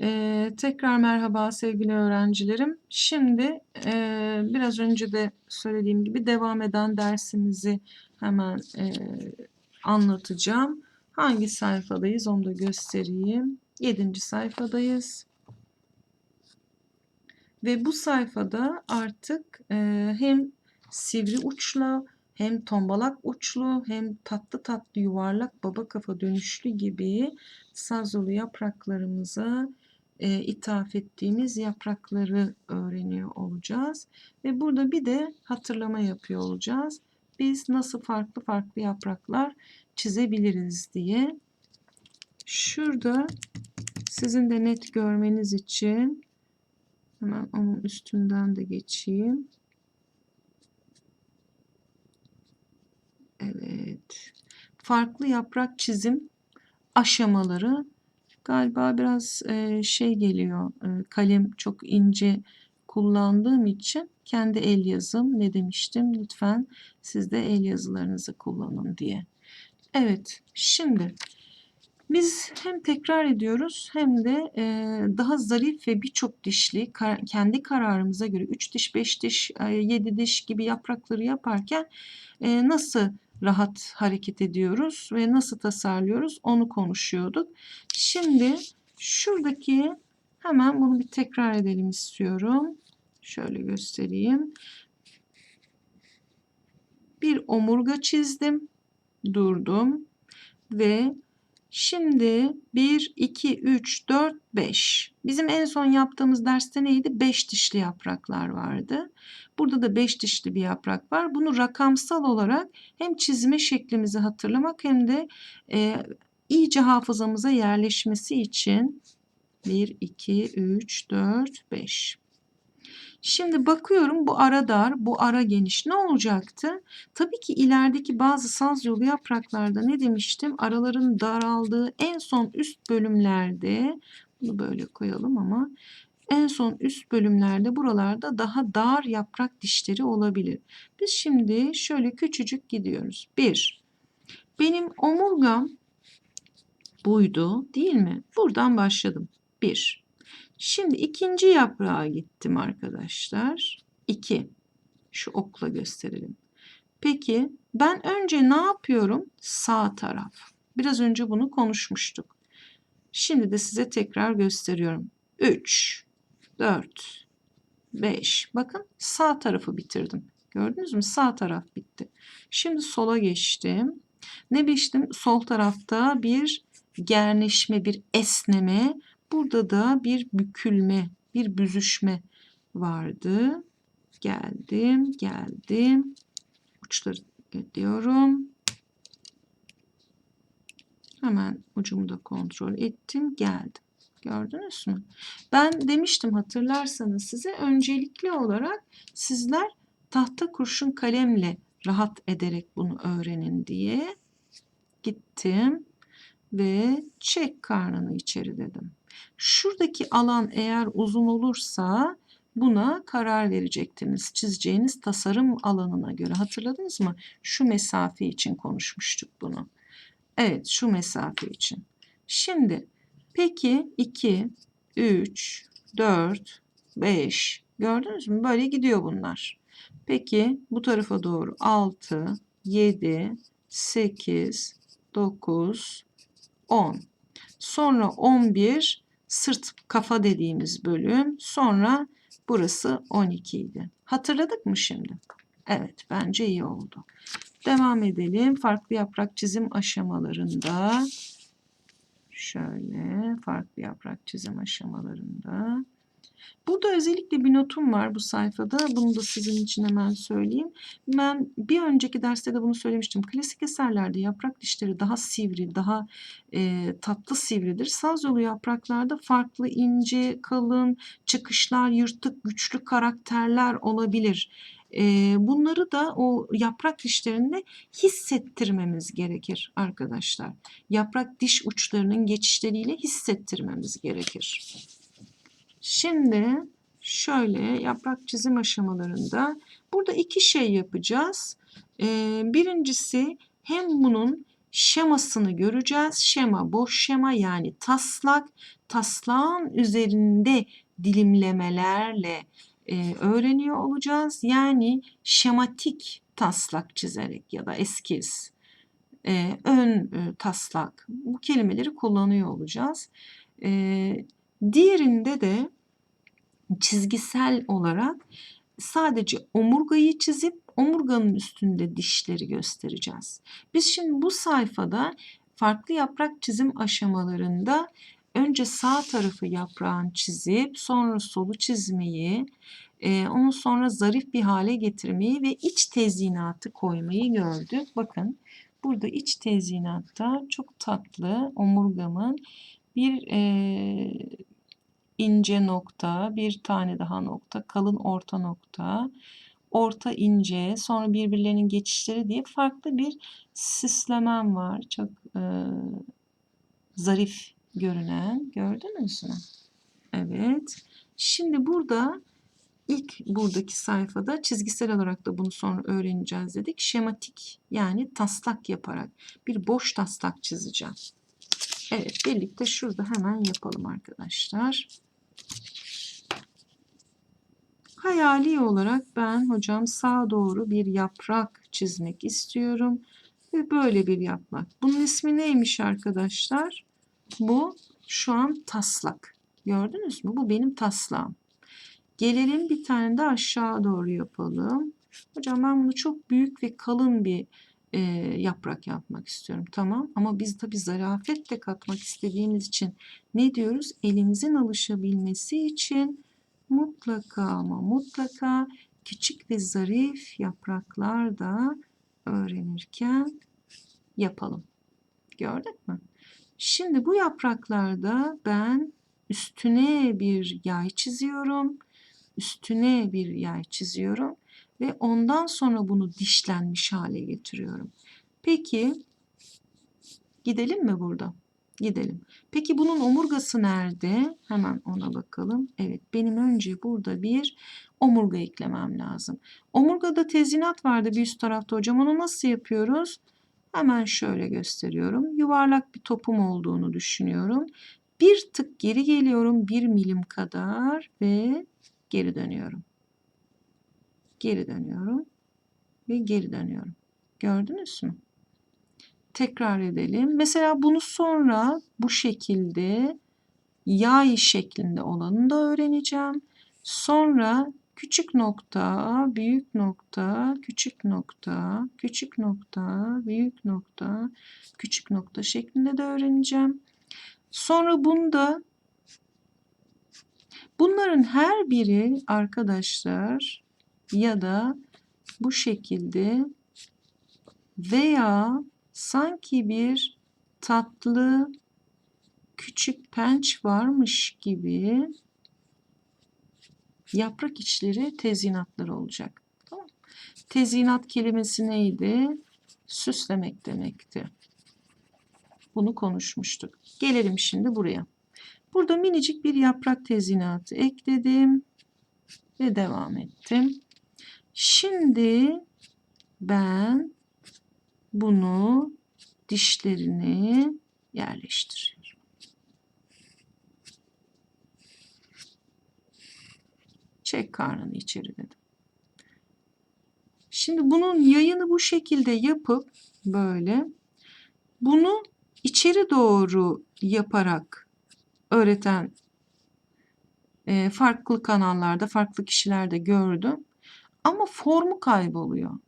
Ee, tekrar merhaba sevgili öğrencilerim. Şimdi e, biraz önce de söylediğim gibi devam eden dersimizi hemen e, anlatacağım. Hangi sayfadayız onu da göstereyim. Yedinci sayfadayız. Ve bu sayfada artık e, hem sivri uçla hem tombalak uçlu hem tatlı tatlı yuvarlak baba kafa dönüşlü gibi sazolu yapraklarımıza e, ithaf ettiğimiz yaprakları öğreniyor olacağız. Ve burada bir de hatırlama yapıyor olacağız. Biz nasıl farklı farklı yapraklar çizebiliriz diye. Şurada sizin de net görmeniz için hemen onun üstünden de geçeyim. Evet. Farklı yaprak çizim aşamaları galiba biraz e, şey geliyor. E, kalem çok ince kullandığım için kendi el yazım ne demiştim? Lütfen siz de el yazılarınızı kullanın diye. Evet. Şimdi biz hem tekrar ediyoruz hem de e, daha zarif ve birçok dişli kar, kendi kararımıza göre 3 diş, 5 diş, 7 diş gibi yaprakları yaparken e, nasıl rahat hareket ediyoruz ve nasıl tasarlıyoruz onu konuşuyorduk. Şimdi şuradaki hemen bunu bir tekrar edelim istiyorum. Şöyle göstereyim. Bir omurga çizdim. Durdum. Ve şimdi 1, 2, 3, 4, 5. Bizim en son yaptığımız derste neydi? 5 dişli yapraklar vardı. Burada da 5 dişli bir yaprak var. Bunu rakamsal olarak hem çizme şeklimizi hatırlamak hem de e, iyice hafızamıza yerleşmesi için 1, 2, 3, 4, 5. Şimdi bakıyorum bu ara dar, bu ara geniş. Ne olacaktı? Tabii ki ilerideki bazı saz yolu yapraklarda ne demiştim? Araların daraldığı en son üst bölümlerde, bunu böyle koyalım ama en son üst bölümlerde buralarda daha dar yaprak dişleri olabilir. Biz şimdi şöyle küçücük gidiyoruz. 1. Benim omurgam buydu değil mi? Buradan başladım. 1. Şimdi ikinci yaprağa gittim arkadaşlar. 2. Şu okla gösterelim. Peki ben önce ne yapıyorum? Sağ taraf. Biraz önce bunu konuşmuştuk. Şimdi de size tekrar gösteriyorum. 3, 4, 5. Bakın sağ tarafı bitirdim. Gördünüz mü? Sağ taraf bitti. Şimdi sola geçtim. Ne biçtim? Sol tarafta bir gerneşme, bir esneme. Burada da bir bükülme, bir büzüşme vardı. Geldim, geldim. Uçları ediyorum. Hemen ucumu da kontrol ettim, geldim. Gördünüz mü? Ben demiştim hatırlarsanız size öncelikli olarak sizler tahta kurşun kalemle rahat ederek bunu öğrenin diye gittim ve çek karnını içeri dedim. Şuradaki alan eğer uzun olursa buna karar verecektiniz. Çizeceğiniz tasarım alanına göre. Hatırladınız mı? Şu mesafe için konuşmuştuk bunu. Evet şu mesafe için. Şimdi peki 2, 3, 4, 5 gördünüz mü? Böyle gidiyor bunlar. Peki bu tarafa doğru 6, 7, 8, 9, 10. Sonra 11 sırt kafa dediğimiz bölüm. Sonra burası 12 idi. Hatırladık mı şimdi? Evet bence iyi oldu. Devam edelim. Farklı yaprak çizim aşamalarında. Şöyle farklı yaprak çizim aşamalarında. Burada özellikle bir notum var bu sayfada. Bunu da sizin için hemen söyleyeyim. Ben bir önceki derste de bunu söylemiştim. Klasik eserlerde yaprak dişleri daha sivri, daha e, tatlı sivridir. Saz yolu yapraklarda farklı ince, kalın, çıkışlar, yırtık, güçlü karakterler olabilir. E, bunları da o yaprak dişlerinde hissettirmemiz gerekir arkadaşlar. Yaprak diş uçlarının geçişleriyle hissettirmemiz gerekir. Şimdi şöyle yaprak çizim aşamalarında burada iki şey yapacağız. Ee, birincisi hem bunun şemasını göreceğiz. Şema boş şema yani taslak. Taslağın üzerinde dilimlemelerle e, öğreniyor olacağız. Yani şematik taslak çizerek ya da eskiz, e, ön e, taslak bu kelimeleri kullanıyor olacağız. E, diğerinde de çizgisel olarak sadece omurgayı çizip omurganın üstünde dişleri göstereceğiz. Biz şimdi bu sayfada farklı yaprak çizim aşamalarında önce sağ tarafı yaprağın çizip sonra solu çizmeyi, e, onu sonra zarif bir hale getirmeyi ve iç tezyinatı koymayı gördük. Bakın burada iç tezyinatta çok tatlı omurgamın bir e, ince nokta, bir tane daha nokta, kalın orta nokta, orta ince, sonra birbirlerinin geçişleri diye farklı bir süslemem var. Çok e, zarif görünen. Gördünüz mü? Evet. Şimdi burada ilk buradaki sayfada çizgisel olarak da bunu sonra öğreneceğiz dedik. Şematik yani taslak yaparak bir boş taslak çizeceğim. Evet birlikte şurada hemen yapalım arkadaşlar. Hayali olarak ben hocam sağa doğru bir yaprak çizmek istiyorum. Ve böyle bir yaprak. Bunun ismi neymiş arkadaşlar? Bu şu an taslak. Gördünüz mü? Bu benim taslağım. Gelelim bir tane de aşağı doğru yapalım. Hocam ben bunu çok büyük ve kalın bir e, yaprak yapmak istiyorum. Tamam ama biz tabi zarafet de katmak istediğimiz için ne diyoruz? Elimizin alışabilmesi için mutlaka ama mutlaka küçük ve zarif yapraklar da öğrenirken yapalım. Gördük mü? Şimdi bu yapraklarda ben üstüne bir yay çiziyorum. Üstüne bir yay çiziyorum ve ondan sonra bunu dişlenmiş hale getiriyorum. Peki gidelim mi burada? Gidelim. Peki bunun omurgası nerede? Hemen ona bakalım. Evet benim önce burada bir omurga eklemem lazım. Omurgada tezinat vardı bir üst tarafta hocam. Onu nasıl yapıyoruz? Hemen şöyle gösteriyorum. Yuvarlak bir topum olduğunu düşünüyorum. Bir tık geri geliyorum. Bir milim kadar ve geri dönüyorum. Geri dönüyorum ve geri dönüyorum. Gördünüz mü? Tekrar edelim. Mesela bunu sonra bu şekilde yay şeklinde olanını da öğreneceğim. Sonra küçük nokta, büyük nokta, küçük nokta, küçük nokta, büyük nokta, küçük nokta şeklinde de öğreneceğim. Sonra bunda bunların her biri arkadaşlar ya da bu şekilde veya sanki bir tatlı küçük penç varmış gibi yaprak içleri tezyinatları olacak. Tamam. Tezyinat kelimesi neydi? Süslemek demekti. Bunu konuşmuştuk. Gelelim şimdi buraya. Burada minicik bir yaprak tezyinatı ekledim ve devam ettim. Şimdi ben bunu dişlerini yerleştiriyorum. Çek karnını içeri dedim. Şimdi bunun yayını bu şekilde yapıp böyle bunu içeri doğru yaparak öğreten e, farklı kanallarda, farklı kişilerde gördüm. Ama formu kayboluyor.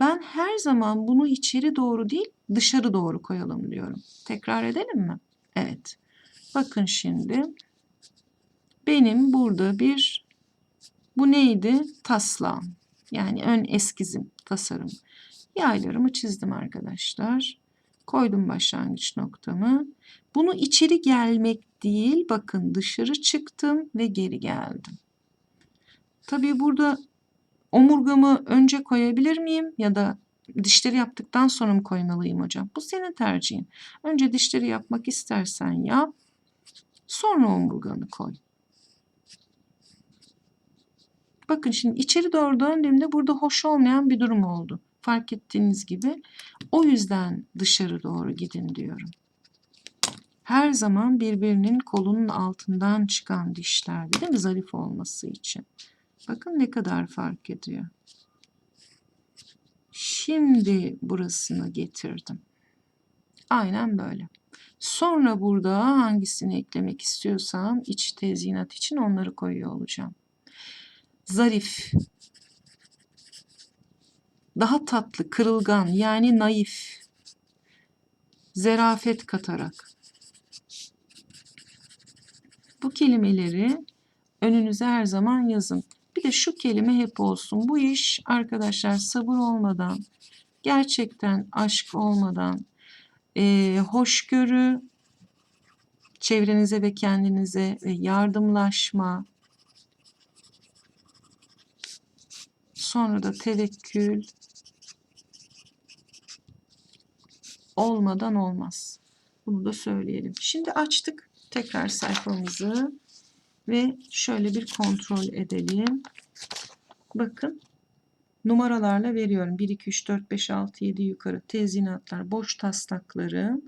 Ben her zaman bunu içeri doğru değil, dışarı doğru koyalım diyorum. Tekrar edelim mi? Evet. Bakın şimdi. Benim burada bir bu neydi? Taslağım. Yani ön eskizim, tasarım. Yaylarımı çizdim arkadaşlar. Koydum başlangıç noktamı. Bunu içeri gelmek değil, bakın dışarı çıktım ve geri geldim. Tabii burada omurgamı önce koyabilir miyim ya da dişleri yaptıktan sonra mı koymalıyım hocam? Bu senin tercihin. Önce dişleri yapmak istersen yap, sonra omurganı koy. Bakın şimdi içeri doğru döndüğümde burada hoş olmayan bir durum oldu. Fark ettiğiniz gibi o yüzden dışarı doğru gidin diyorum. Her zaman birbirinin kolunun altından çıkan dişlerdi değil mi zarif olması için. Bakın ne kadar fark ediyor. Şimdi burasını getirdim. Aynen böyle. Sonra burada hangisini eklemek istiyorsam iç tezyinat için onları koyuyor olacağım. Zarif. Daha tatlı, kırılgan yani naif. Zerafet katarak. Bu kelimeleri önünüze her zaman yazın. Bir de şu kelime hep olsun. Bu iş arkadaşlar sabır olmadan, gerçekten aşk olmadan, e, hoşgörü, çevrenize ve kendinize ve yardımlaşma, sonra da tevekkül olmadan olmaz. Bunu da söyleyelim. Şimdi açtık tekrar sayfamızı ve şöyle bir kontrol edelim. Bakın numaralarla veriyorum. 1, 2, 3, 4, 5, 6, 7 yukarı tezinatlar, boş taslakları.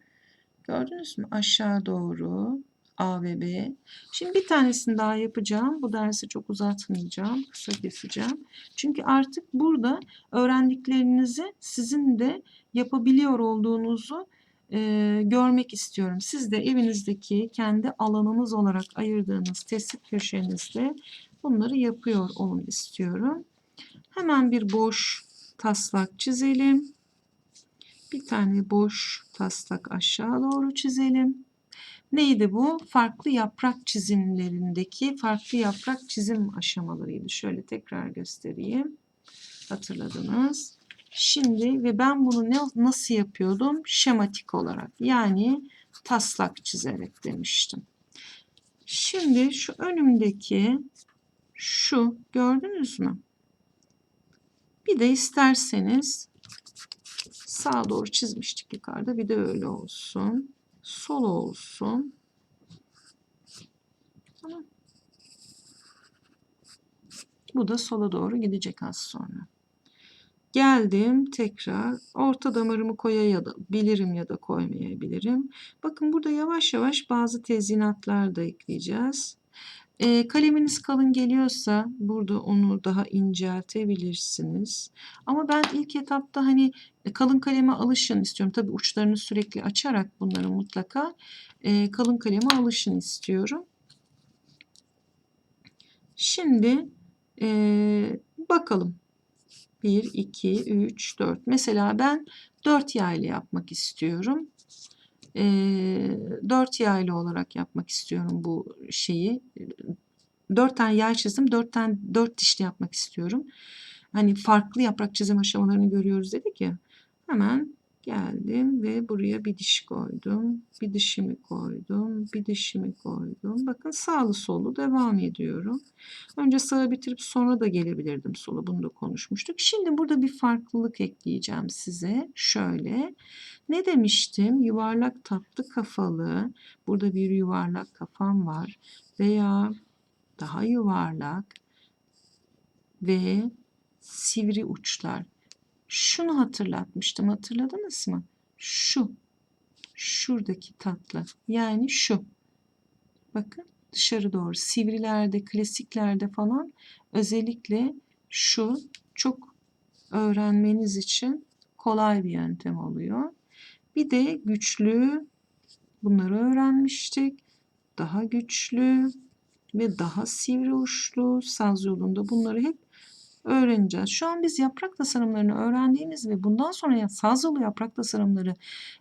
Gördünüz mü? Aşağı doğru A ve B. Şimdi bir tanesini daha yapacağım. Bu dersi çok uzatmayacağım. Kısa keseceğim. Çünkü artık burada öğrendiklerinizi sizin de yapabiliyor olduğunuzu e, görmek istiyorum. Siz de evinizdeki kendi alanınız olarak ayırdığınız tespit köşenizde bunları yapıyor olun istiyorum. Hemen bir boş taslak çizelim. Bir tane boş taslak aşağı doğru çizelim. Neydi bu? Farklı yaprak çizimlerindeki farklı yaprak çizim aşamalarıydı. Şöyle tekrar göstereyim. Hatırladınız. Şimdi ve ben bunu ne, nasıl yapıyordum? Şematik olarak yani taslak çizerek demiştim. Şimdi şu önümdeki şu gördünüz mü? Bir de isterseniz sağa doğru çizmiştik yukarıda. Bir de öyle olsun. Sol olsun. Bu da sola doğru gidecek az sonra. Geldim tekrar orta damarımı koyabilirim ya da koymayabilirim. Bakın burada yavaş yavaş bazı tezyinatlar da ekleyeceğiz. E, kaleminiz kalın geliyorsa burada onu daha inceltebilirsiniz. Ama ben ilk etapta hani kalın kaleme alışın istiyorum. Tabii uçlarını sürekli açarak bunları mutlaka e, kalın kaleme alışın istiyorum. Şimdi e, bakalım. 1, 2, 3, 4. Mesela ben 4 yaylı yapmak istiyorum. E, 4 yaylı olarak yapmak istiyorum bu şeyi. 4 tane yay çizdim. 4 tane 4 dişli yapmak istiyorum. Hani farklı yaprak çizim aşamalarını görüyoruz dedik ya. Hemen geldim ve buraya bir diş koydum. Bir dişimi koydum. Bir dişimi koydum. Bakın sağlı solu devam ediyorum. Önce sağı bitirip sonra da gelebilirdim sola. Bunu da konuşmuştuk. Şimdi burada bir farklılık ekleyeceğim size. Şöyle. Ne demiştim? Yuvarlak tatlı kafalı. Burada bir yuvarlak kafam var. Veya daha yuvarlak ve sivri uçlar. Şunu hatırlatmıştım. Hatırladınız mı? Şu. Şuradaki tatlı. Yani şu. Bakın dışarı doğru. Sivrilerde, klasiklerde falan özellikle şu çok öğrenmeniz için kolay bir yöntem oluyor. Bir de güçlü bunları öğrenmiştik. Daha güçlü ve daha sivri uçlu saz yolunda bunları hep öğreneceğiz. Şu an biz yaprak tasarımlarını öğrendiğimiz ve bundan sonra saz yolu yaprak tasarımları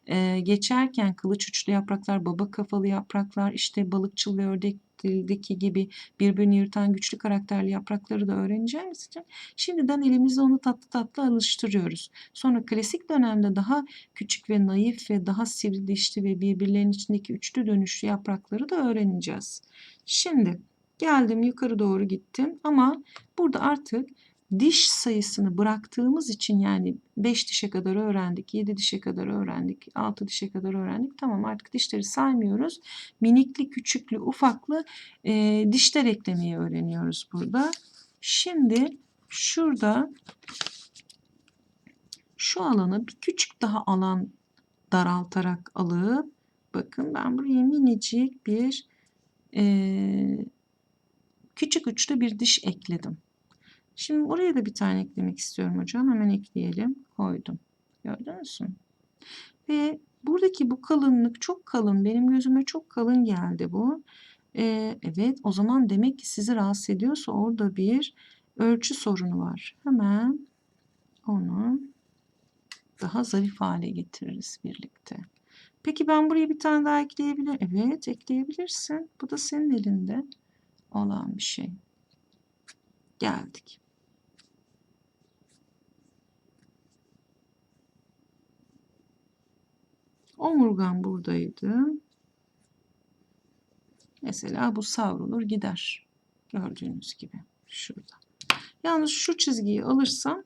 e, geçerken kılıç uçlu yapraklar, baba kafalı yapraklar, işte balıkçıl ve ördek dildeki gibi birbirini yırtan güçlü karakterli yaprakları da öğreneceğimiz için şimdiden elimizde onu tatlı tatlı alıştırıyoruz. Sonra klasik dönemde daha küçük ve naif ve daha sivri dişli ve birbirlerinin içindeki üçlü dönüşlü yaprakları da öğreneceğiz. Şimdi geldim yukarı doğru gittim ama burada artık diş sayısını bıraktığımız için yani 5 dişe kadar öğrendik, 7 dişe kadar öğrendik, 6 dişe kadar öğrendik. Tamam artık dişleri saymıyoruz. Minikli, küçüklü, ufaklı e, dişler eklemeyi öğreniyoruz burada. Şimdi şurada şu alanı bir küçük daha alan daraltarak alıp bakın ben buraya minicik bir eee, küçük uçlu bir diş ekledim. Şimdi buraya da bir tane eklemek istiyorum hocam. Hemen ekleyelim. Koydum. Gördünüz mü? Ve buradaki bu kalınlık çok kalın. Benim gözüme çok kalın geldi bu. Ee, evet o zaman demek ki sizi rahatsız ediyorsa orada bir ölçü sorunu var. Hemen onu daha zarif hale getiririz birlikte. Peki ben buraya bir tane daha ekleyebilir Evet ekleyebilirsin. Bu da senin elinde olan bir şey. Geldik. Omurgan buradaydı. Mesela bu savrulur gider. Gördüğünüz gibi şurada. Yalnız şu çizgiyi alırsam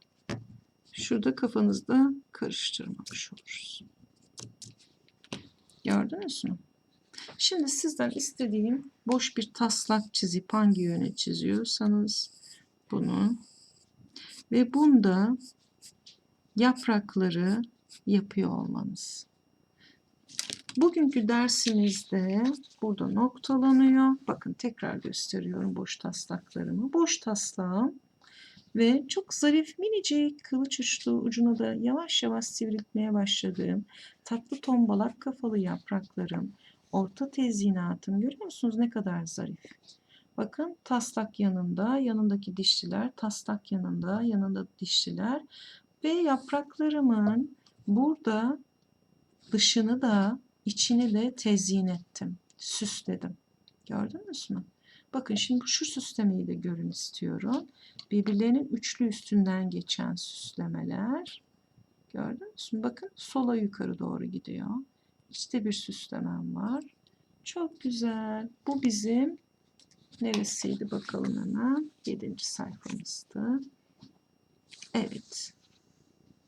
şurada kafanızda karıştırmamış oluruz. Gördünüz mü? Şimdi sizden istediğim boş bir taslak çizip hangi yöne çiziyorsanız bunu ve bunda yaprakları yapıyor olmanız. Bugünkü dersimizde burada noktalanıyor. Bakın tekrar gösteriyorum boş taslaklarımı. Boş taslağım ve çok zarif minicik kılıç uçlu ucuna da yavaş yavaş sivriltmeye başladığım tatlı tombalak kafalı yapraklarım, orta tezyinatım görüyor musunuz ne kadar zarif. Bakın taslak yanında, yanındaki dişliler, taslak yanında, yanında dişliler ve yapraklarımın burada dışını da içini de tezyin ettim, süsledim. Gördünüz mü? Bakın şimdi şu süslemeyi de görün istiyorum. Birbirlerinin üçlü üstünden geçen süslemeler. Gördünüz mü? Bakın sola yukarı doğru gidiyor. İşte bir süslemem var. Çok güzel. Bu bizim neresiydi bakalım hemen. Yedinci sayfamızdı. Evet.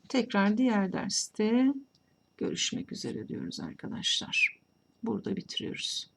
Tekrar diğer derste görüşmek üzere diyoruz arkadaşlar. Burada bitiriyoruz.